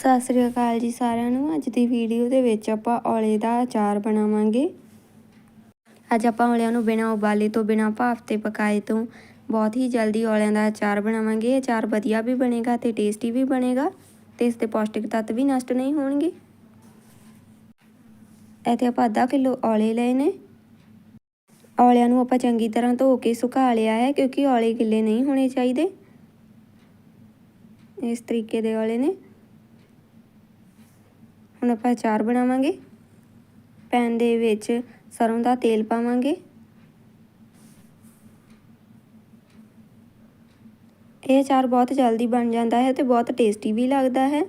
ਸਤਿ ਸ੍ਰੀ ਅਕਾਲ ਜੀ ਸਾਰਿਆਂ ਨੂੰ। ਅੱਜ ਦੀ ਵੀਡੀਓ ਦੇ ਵਿੱਚ ਆਪਾਂ ਔਲੇ ਦਾ ਅਚਾਰ ਬਣਾਵਾਂਗੇ। ਅੱਜ ਆਪਾਂ ਔਲਿਆਂ ਨੂੰ ਬਿਨਾਂ ਉਬਾਲੇ ਤੋਂ, ਬਿਨਾਂ ਭਾਫ ਤੇ ਪਕਾਏ ਤੋਂ ਬਹੁਤ ਹੀ ਜਲਦੀ ਔਲਿਆਂ ਦਾ ਅਚਾਰ ਬਣਾਵਾਂਗੇ। ਅਚਾਰ ਵਧੀਆ ਵੀ ਬਣੇਗਾ ਤੇ ਟੇਸਟੀ ਵੀ ਬਣੇਗਾ ਤੇ ਇਸ ਦੇ ਪੌਸ਼ਟਿਕ ਤੱਤ ਵੀ ਨਸ਼ਟ ਨਹੀਂ ਹੋਣਗੇ। ਇੱਥੇ ਆਪਾਂ ਅੱਧਾ ਕਿਲੋ ਔਲੇ ਲਏ ਨੇ। ਔਲਿਆਂ ਨੂੰ ਆਪਾਂ ਚੰਗੀ ਤਰ੍ਹਾਂ ਧੋ ਕੇ ਸੁਕਾ ਲਿਆ ਹੈ ਕਿਉਂਕਿ ਔਲੇ ਗਿੱਲੇ ਨਹੀਂ ਹੋਣੇ ਚਾਹੀਦੇ। ਇਸ ਤਰੀਕੇ ਦੇ ਔਲੇ ਨੇ। ਹੁਣ ਆਪਾਂ ਅਚਾਰ ਬਣਾਵਾਂਗੇ। ਪੈਨ ਦੇ ਵਿੱਚ ਸਰੋਂ ਦਾ ਤੇਲ ਪਾਵਾਂਗੇ। ਇਹ ਅਚਾਰ ਬਹੁਤ ਜਲਦੀ ਬਣ ਜਾਂਦਾ ਹੈ ਤੇ ਬਹੁਤ ਟੇਸਟੀ ਵੀ ਲੱਗਦਾ ਹੈ।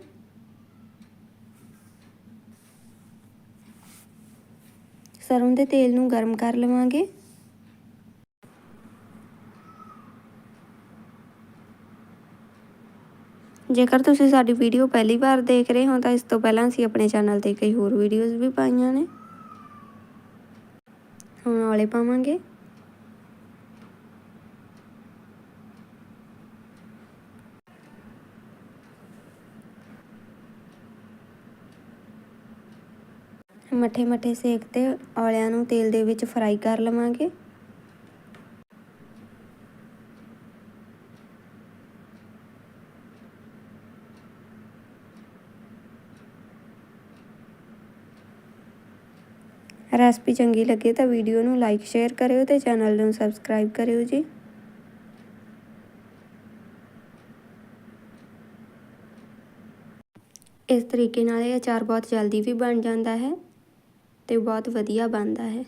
ਸਰੋਂ ਦੇ ਤੇਲ ਨੂੰ ਗਰਮ ਕਰ ਲਵਾਂਗੇ। ਜੇਕਰ ਤੁਸੀਂ ਸਾਡੀ ਵੀਡੀਓ ਪਹਿਲੀ ਵਾਰ ਦੇਖ ਰਹੇ ਹੋ, ਤਾਂ ਇਸ ਤੋਂ ਪਹਿਲਾਂ ਅਸੀਂ ਆਪਣੇ ਚੈਨਲ ਤੇ ਕਈ ਹੋਰ ਵੀਡੀਓਜ਼ ਵੀ ਪਾਈਆਂ ਨੇ। ਹੁਣ ਔਲੇ ਪਾਵਾਂਗੇ। ਮੱਠੇ ਮੱਠੇ ਸੇਕ ਤੇ ਔਲਿਆਂ ਨੂੰ ਤੇਲ ਦੇ ਵਿੱਚ ਫਰਾਈ ਕਰ ਲਵਾਂਗੇ। ਰੈਸਪੀ ਚੰਗੀ ਲੱਗੇ ਤਾਂ ਵੀਡੀਓ ਨੂੰ ਲਾਈਕ, ਸ਼ੇਅਰ ਕਰਿਓ ਤੇ ਚੈਨਲ ਨੂੰ ਸਬਸਕ੍ਰਾਈਬ ਕਰਿਓ ਜੀ। ਇਸ ਤਰੀਕੇ ਨਾਲ ਇਹ ਅਚਾਰ ਬਹੁਤ ਜਲਦੀ ਵੀ ਬਣ ਜਾਂਦਾ ਹੈ ਤੇ ਬਹੁਤ ਵਧੀਆ ਬਣਦਾ ਹੈ।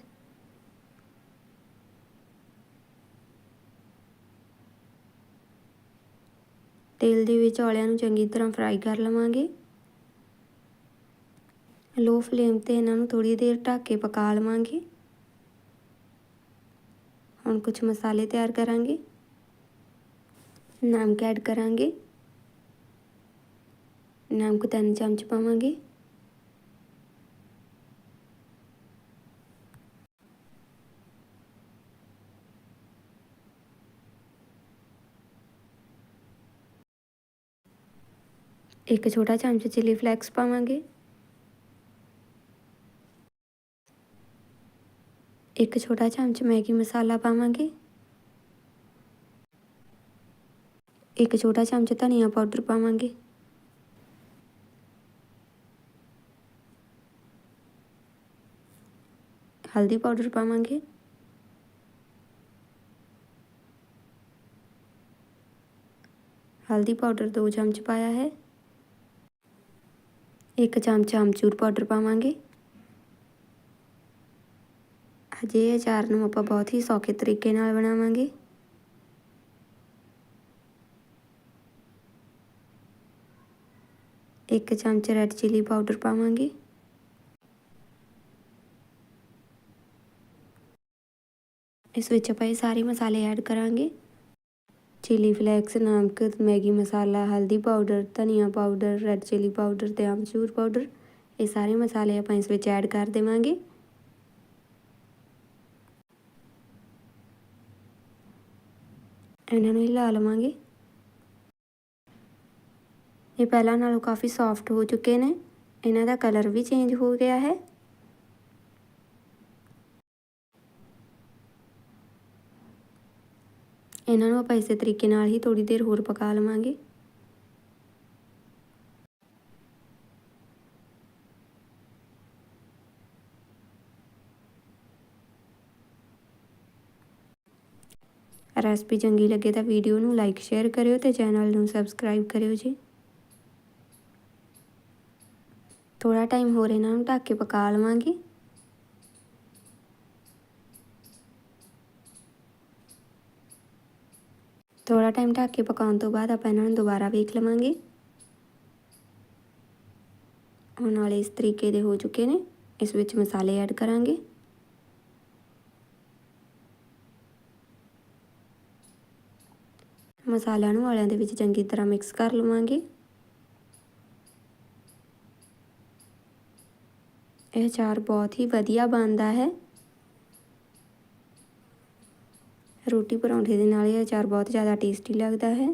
ਤੇਲ ਦੇ ਵਿੱਚ ਔਲਿਆਂ ਨੂੰ ਚੰਗੀ ਤਰ੍ਹਾਂ ਫਰਾਈ ਕਰ ਲਵਾਂਗੇ। ਲੋ ਫਲੇਮ ਤੇ ਇਹਨਾਂ ਨੂੰ ਥੋੜੀ ਦੇਰ ਢੱਕ ਕੇ ਪਕਾ ਲਵਾਂਗੇ। ਹੁਣ ਕੁਝ ਮਸਾਲੇ ਤਿਆਰ ਕਰਾਂਗੇ। ਨਮਕ ਐਡ ਕਰਾਂਗੇ। ਨਮਕ ਤਿੰਨ ਚਮਚ ਪਾਵਾਂਗੇ। ਇੱਕ ਛੋਟਾ ਚਮਚ ਚਿਲੀ ਫਲੈਕਸ ਪਾਵਾਂਗੇ। ਇੱਕ ਛੋਟਾ ਚਮਚ ਮੈਗੀ ਮਸਾਲਾ ਪਾਵਾਂਗੇ। ਇੱਕ ਛੋਟਾ ਚਮਚ ਧਨੀਆ ਪਾਊਡਰ ਪਾਵਾਂਗੇ। ਹਲਦੀ ਪਾਊਡਰ ਪਾਵਾਂਗੇ। ਹਲਦੀ ਪਾਊਡਰ 2 ਚਮਚ ਪਾਇਆ ਹੈ। ਇੱਕ ਚਮਚ ਆਮਚੂਰ ਪਾਊਡਰ ਪਾਵਾਂਗੇ। ਅਜੇ ਅਚਾਰ ਨੂੰ ਆਪਾਂ ਬਹੁਤ ਹੀ ਸੌਖੇ ਤਰੀਕੇ ਨਾਲ ਬਣਾਵਾਂਗੇ। ਇੱਕ ਚਮਚ ਰੈੱਡ ਚਿਲੀ ਪਾਊਡਰ ਪਾਵਾਂਗੇ। ਇਸ ਵਿੱਚ ਆਪਾਂ ਇਹ ਸਾਰੇ ਮਸਾਲੇ ਐਡ ਕਰਾਂਗੇ। ਚਿਲੀ ਫਲੈਕਸ ਨਮਕ, ਮੈਗੀ ਮਸਾਲਾ, ਹਲਦੀ ਪਾਊਡਰ ਧਨੀਆ ਪਾਊਡਰ ਰੈੱਡ ਚਿਲੀ ਪਾਊਡਰ ਤੇ ਆਮਚੂਰ ਪਾਊਡਰ ਇਹ ਸਾਰੇ ਮਸਾਲੇ ਆਪਾਂ ਇਸ ਵਿੱਚ ਐਡ ਕਰ ਦੇਵਾਂਗੇ। ਇਹਨਾਂ ਨੂੰ ਹਿਲਾ ਲਵਾਂਗੇ। ਇਹ ਪਹਿਲਾਂ ਨਾਲੋਂ ਕਾਫੀ ਸੌਫਟ ਹੋ ਚੁੱਕੇ ਨੇ। ਇਹਨਾਂ ਦਾ ਕਲਰ ਵੀ ਚੇਂਜ ਹੋ ਗਿਆ ਹੈ। ਇਹਨਾਂ ਨੂੰ ਆਪਾਂ ਇਸੇ ਤਰੀਕੇ ਨਾਲ ਹੀ ਥੋੜੀ ਦੇਰ ਹੋਰ ਪਕਾ ਲਵਾਂਗੇ। ਰੈਸਪੀ ਚੰਗੀ ਲੱਗੇ ਤਾਂ ਵੀਡੀਓ ਨੂੰ ਲਾਈਕ, ਸ਼ੇਅਰ ਕਰਿਓ ਤੇ ਚੈਨਲ ਨੂੰ ਸਬਸਕ੍ਰਾਈਬ ਕਰਿਓ ਜੀ। ਥੋੜਾ ਟਾਈਮ ਹੋਰ ਇਹਨਾਂ ਨੂੰ ਢੱਕ ਕੇ ਪਕਾ ਲਵਾਂਗੇ। ਥੋੜਾ ਟਾਈਮ ਢੱਕ ਕੇ ਪਕਾਉਣ ਤੋਂ ਬਾਅਦ ਆਪਾਂ ਇਹਨਾਂ ਨੂੰ ਦੁਬਾਰਾ ਵੇਖ ਲਵਾਂਗੇ। ਹੁਣ ਵਾਲੇ ਇਸ ਤਰੀਕੇ ਦੇ ਹੋ ਚੁੱਕੇ ਨੇ, ਇਸ ਵਿੱਚ ਮਸਾਲੇ ਐਡ ਕਰਾਂਗੇ। ਮਸਾਲਿਆਂ ਨੂੰ ਵਾਲਿਆਂ ਦੇ ਵਿੱਚ ਚੰਗੀ ਤਰ੍ਹਾਂ ਮਿਕਸ ਕਰ ਲਵਾਂਗੇ। ਇਹ ਚਾਰ ਬਹੁਤ ਹੀ ਵਧੀਆ ਬਣਦਾ ਹੈ। ਰੋਟੀ ਪਰੌਂਠੇ ਦੇ ਨਾਲ ਇਹ ਅਚਾਰ ਬਹੁਤ ਜ਼ਿਆਦਾ ਟੇਸਟੀ ਲੱਗਦਾ ਹੈ।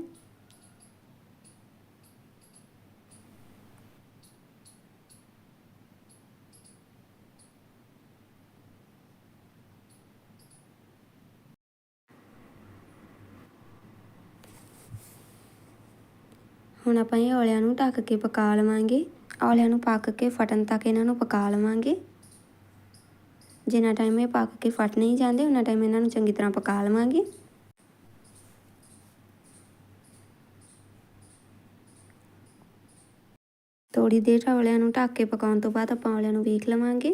ਹੁਣ ਆਪਾਂ ਇਹ ਔਲਿਆਂ ਨੂੰ ਢੱਕ ਕੇ ਪਕਾ ਲਵਾਂਗੇ। ਔਲਿਆਂ ਨੂੰ ਪੱਕ ਕੇ ਫਟਣ ਤੱਕ ਇਹਨਾਂ ਨੂੰ ਪਕਾ ਲਵਾਂਗੇ। ਜਿੰਨਾ ਟਾਈਮ ਇਹ ਪੱਕ ਕੇ ਫਟ ਨਹੀਂ ਜਾਂਦੇ ਉਹਨਾਂ ਟਾਈਮ ਇਹਨਾਂ ਨੂੰ ਚੰਗੀ ਤਰ੍ਹਾਂ ਪਕਾ ਲਵਾਂਗੇ। ਥੋੜੀ ਦੇਰ ਔਲਿਆਂ ਨੂੰ ਢੱਕ ਕੇ ਪਕਾਉਣ ਤੋਂ ਬਾਅਦ ਆਪਾਂ ਔਲਿਆਂ ਨੂੰ ਵੇਖ ਲਵਾਂਗੇ।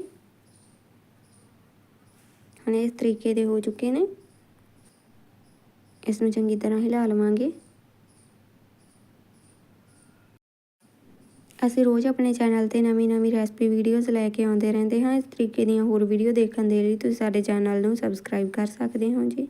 ਹੁਣ ਇਸ ਤਰੀਕੇ ਦੇ ਹੋ ਚੁੱਕੇ ਨੇ। ਇਸ ਨੂੰ ਚੰਗੀ ਤਰ੍ਹਾਂ ਹਿਲਾ ਲਵਾਂਗੇ। ਅਸੀਂ ਰੋਜ਼ ਆਪਣੇ ਚੈਨਲ ਤੇ ਨਵੀਂ-ਨਵੀਂ ਰੈਸਪੀ ਵੀਡੀਓਜ਼ ਲੈ ਕੇ ਆਉਂਦੇ ਰਹਿੰਦੇ ਹਾਂ। ਇਸ ਤਰੀਕੇ ਦੀਆਂ ਹੋਰ ਵੀਡੀਓ ਦੇਖਣ ਦੇ ਲਈ ਤੁਸੀਂ ਸਾਡੇ ਚੈਨਲ ਨੂੰ ਸਬਸਕ੍ਰਾਈਬ ਕਰ ਸਕਦੇ ਹੋ ਜੀ।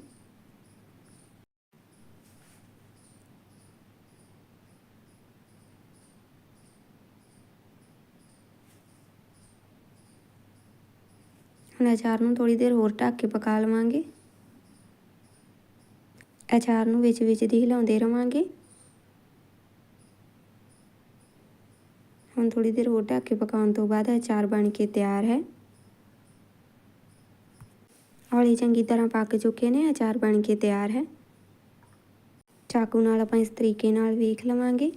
ਹੁਣ ਅਚਾਰ ਨੂੰ ਥੋੜੀ ਦੇਰ ਹੋਰ ਢੱਕ ਕੇ ਪਕਾ ਲਵਾਂਗੇ। ਅਚਾਰ ਨੂੰ ਵਿੱਚ ਵਿੱਚ ਦੀ ਹਿਲਾਉਂਦੇ ਰਵਾਂਗੇ। ਹੁਣ ਥੋੜੀ ਦੇਰ ਹੋਰ ਢੱਕ ਕੇ ਪਕਾਉਣ ਤੋਂ ਬਾਅਦ ਅਚਾਰ ਬਣ ਕੇ ਤਿਆਰ ਹੈ। ਹੌਲੀ ਚੰਗੀ ਤਰ੍ਹਾਂ ਪੱਕ ਚੁੱਕੇ ਨੇ, ਅਚਾਰ ਬਣ ਕੇ ਤਿਆਰ ਹੈ। ਚਾਕੂ ਨਾਲ ਆਪਾਂ ਇਸ ਤਰੀਕੇ ਨਾਲ ਵੇਖ ਲਵਾਂਗੇ।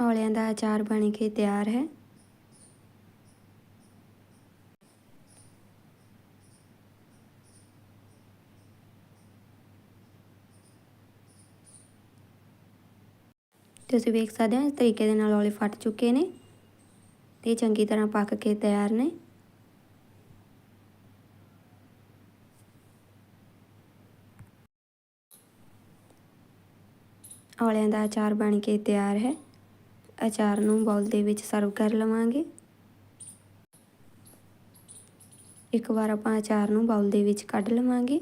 ਔਲਿਆਂ ਦਾ ਅਚਾਰ ਬਣ ਕੇ ਤਿਆਰ ਹੈ। ਤੁਸੀਂ ਵੇਖ ਸਕਦੇ ਹੋ ਇਸ ਤਰੀਕੇ ਦੇ ਨਾਲ ਔਲੇ ਫਟ ਚੁੱਕੇ ਨੇ ਤੇ ਚੰਗੀ ਤਰ੍ਹਾਂ ਪੱਕ ਕੇ ਤਿਆਰ ਨੇ। ਔਲਿਆਂ ਦਾ ਅਚਾਰ ਬਣ ਕੇ ਤਿਆਰ ਹੈ। ਅਚਾਰ ਨੂੰ ਬਾਉਲ ਦੇ ਵਿੱਚ ਸਰਵ ਕਰ ਲਵਾਂਗੇ। ਇੱਕ ਵਾਰ ਆਪਾਂ ਅਚਾਰ ਨੂੰ ਬਾਉਲ ਦੇ ਵਿੱਚ ਕੱਢ ਲਵਾਂਗੇ।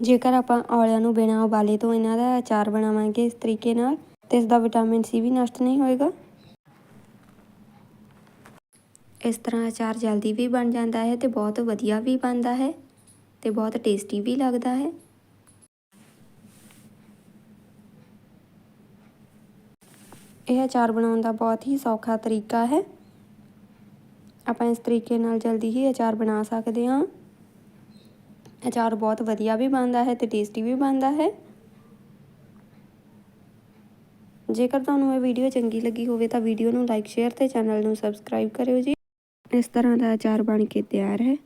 ਜੇਕਰ ਆਪਾਂ ਔਲਿਆਂ ਨੂੰ ਬਿਨਾਂ ਉਬਾਲੇ ਤੋਂ ਇਹਨਾਂ ਦਾ ਅਚਾਰ ਬਣਾਵਾਂਗੇ ਇਸ ਤਰੀਕੇ ਨਾਲ, ਤੇ ਇਸ ਦਾ ਵਿਟਾਮਿਨ ਸੀ ਵੀ ਨਸ਼ਟ ਨਹੀਂ ਹੋਏਗਾ। ਇਸ ਤਰ੍ਹਾਂ ਅਚਾਰ ਜਲਦੀ ਵੀ ਬਣ ਜਾਂਦਾ ਹੈ ਤੇ ਬਹੁਤ ਵਧੀਆ ਵੀ ਬਣਦਾ ਹੈ ਤੇ ਬਹੁਤ ਟੇਸਟੀ ਵੀ ਲੱਗਦਾ ਹੈ। ਇਹ ਅਚਾਰ ਬਣਾਉਣ ਦਾ ਬਹੁਤ ਹੀ ਸੌਖਾ ਤਰੀਕਾ ਹੈ। ਆਪਾਂ ਇਸ ਤਰੀਕੇ ਨਾਲ ਜਲਦੀ ਹੀ ਅਚਾਰ ਬਣਾ ਸਕਦੇ ਹਾਂ। ਅਚਾਰ ਬਹੁਤ ਵਧੀਆ ਵੀ ਬਣਦਾ ਹੈ ਤੇ ਟੇਸਟੀ ਵੀ ਬਣਦਾ ਹੈ। ਜੇਕਰ ਤੁਹਾਨੂੰ ਇਹ ਵੀਡੀਓ ਚੰਗੀ ਲੱਗੀ ਹੋਵੇ ਤਾਂ ਵੀਡੀਓ ਨੂੰ ਲਾਈਕ ਸ਼ੇਅਰ ਤੇ ਚੈਨਲ ਨੂੰ ਸਬਸਕ੍ਰਾਈਬ ਕਰਿਓ ਜੀ। ਇਸ ਤਰ੍ਹਾਂ ਦਾ ਅਚਾਰ ਬਣ ਕੇ ਤਿਆਰ ਹੈ।